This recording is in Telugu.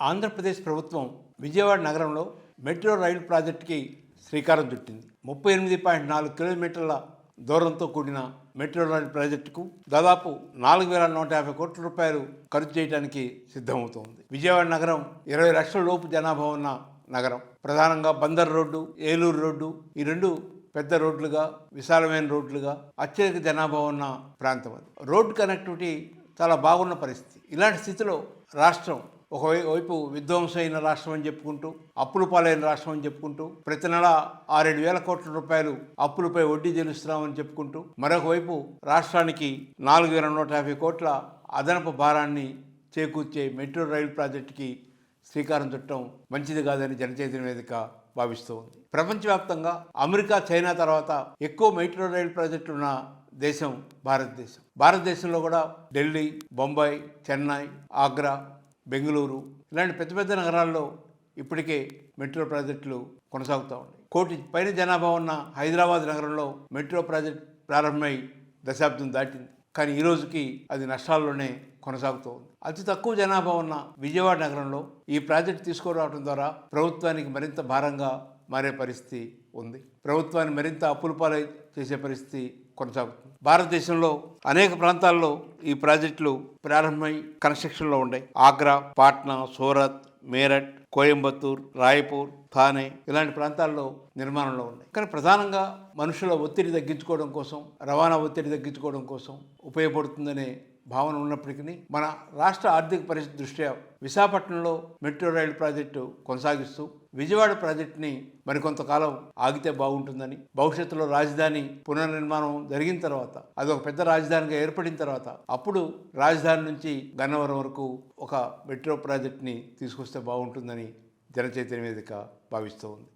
ఆంధ్రప్రదేశ్ ప్రభుత్వం విజయవాడ నగరంలో మెట్రో రైలు ప్రాజెక్టుకి శ్రీకారం చుట్టింది. ముప్పై ఎనిమిది పాయింట్ నాలుగు కిలోమీటర్ల దూరంతో కూడిన మెట్రో రైలు ప్రాజెక్టుకు దాదాపు నాలుగు వేల నూట యాభై కోట్ల రూపాయలు ఖర్చు చేయడానికి సిద్ధమవుతోంది. విజయవాడ నగరం ఇరవై లక్షల లోపు జనాభా ఉన్న నగరం. ప్రధానంగా బందర్ రోడ్డు ఏలూరు రోడ్డు ఈ రెండు పెద్ద రోడ్లుగా విశాలమైన రోడ్లుగా అత్యధిక జనాభా ఉన్న ప్రాంతం అది. రోడ్డు కనెక్టివిటీ చాలా బాగున్న పరిస్థితి. ఇలాంటి స్థితిలో రాష్ట్రం ఒకవైపు వైపు విధ్వంసమైన రాష్ట్రం అని చెప్పుకుంటూ అప్పులు పాలైన రాష్ట్రం అని చెప్పుకుంటూ ప్రతి నెల ఆరేడు వేల కోట్ల రూపాయలు అప్పులపై వడ్డీ చెల్లిస్తున్నామని చెప్పుకుంటూ మరొకవైపు రాష్ట్రానికి నాలుగు వేల నూట యాభై కోట్ల అదనపు భారాన్ని చేకూర్చే మెట్రో రైలు ప్రాజెక్టుకి శ్రీకారం చుట్టడం మంచిది కాదని జనచైతన్య వేదిక భావిస్తూ ఉంది. ప్రపంచవ్యాప్తంగా అమెరికా చైనా తర్వాత ఎక్కువ మెట్రో రైలు ప్రాజెక్టులు ఉన్న దేశం భారతదేశం. భారతదేశంలో కూడా ఢిల్లీ బొంబాయి చెన్నై ఆగ్రా బెంగళూరు ఇలాంటి పెద్ద పెద్ద నగరాల్లో ఇప్పటికే మెట్రో ప్రాజెక్టులు కొనసాగుతూ ఉన్నాయి. కోటి పైన జనాభా ఉన్న హైదరాబాద్ నగరంలో మెట్రో ప్రాజెక్ట్ ప్రారంభమై దశాబ్దం దాటింది. కానీ ఈ రోజుకి అది నష్టాల్లోనే కొనసాగుతూ ఉంది. అతి తక్కువ జనాభా ఉన్న విజయవాడ నగరంలో ఈ ప్రాజెక్ట్ తీసుకురావడం ద్వారా ప్రభుత్వానికి మరింత భారంగా మారే పరిస్థితి ఉంది. ప్రభుత్వాన్ని మరింత అప్పులపాలై చేసే పరిస్థితి కొనసాగుతుంది భారతదేశంలో అనేక ప్రాంతాల్లో ఈ ప్రాజెక్టులు ప్రారంభమై కన్స్ట్రక్షన్లో ఉన్నాయి ఆగ్రా పాట్నా సూరత్ మేరట్ కోయంబత్తూర్ రాయపూర్ థానే ఇలాంటి ప్రాంతాల్లో నిర్మాణంలో ఉన్నాయి. కానీ ప్రధానంగా మనుషుల ఒత్తిడి తగ్గించుకోవడం కోసం రవాణా ఒత్తిడి తగ్గించుకోవడం కోసం ఉపయోగపడుతుందనే భావన ఉన్నప్పటికీ మన రాష్ట్ర ఆర్థిక పరిస్థితి దృష్ట్యా విశాఖపట్నంలో మెట్రో రైలు ప్రాజెక్టు కొనసాగిస్తూ విజయవాడ ప్రాజెక్టుని మరికొంతకాలం ఆగితే బాగుంటుందని భవిష్యత్తులో రాజధాని పునర్నిర్మాణం జరిగిన తర్వాత అది ఒక పెద్ద రాజధానిగా ఏర్పడిన తర్వాత అప్పుడు రాజధాని నుంచి గన్నవరం వరకు ఒక మెట్రో ప్రాజెక్ట్ని తీసుకొస్తే బాగుంటుందని జనచైతన్య వేదిక భావిస్తూ ఉంది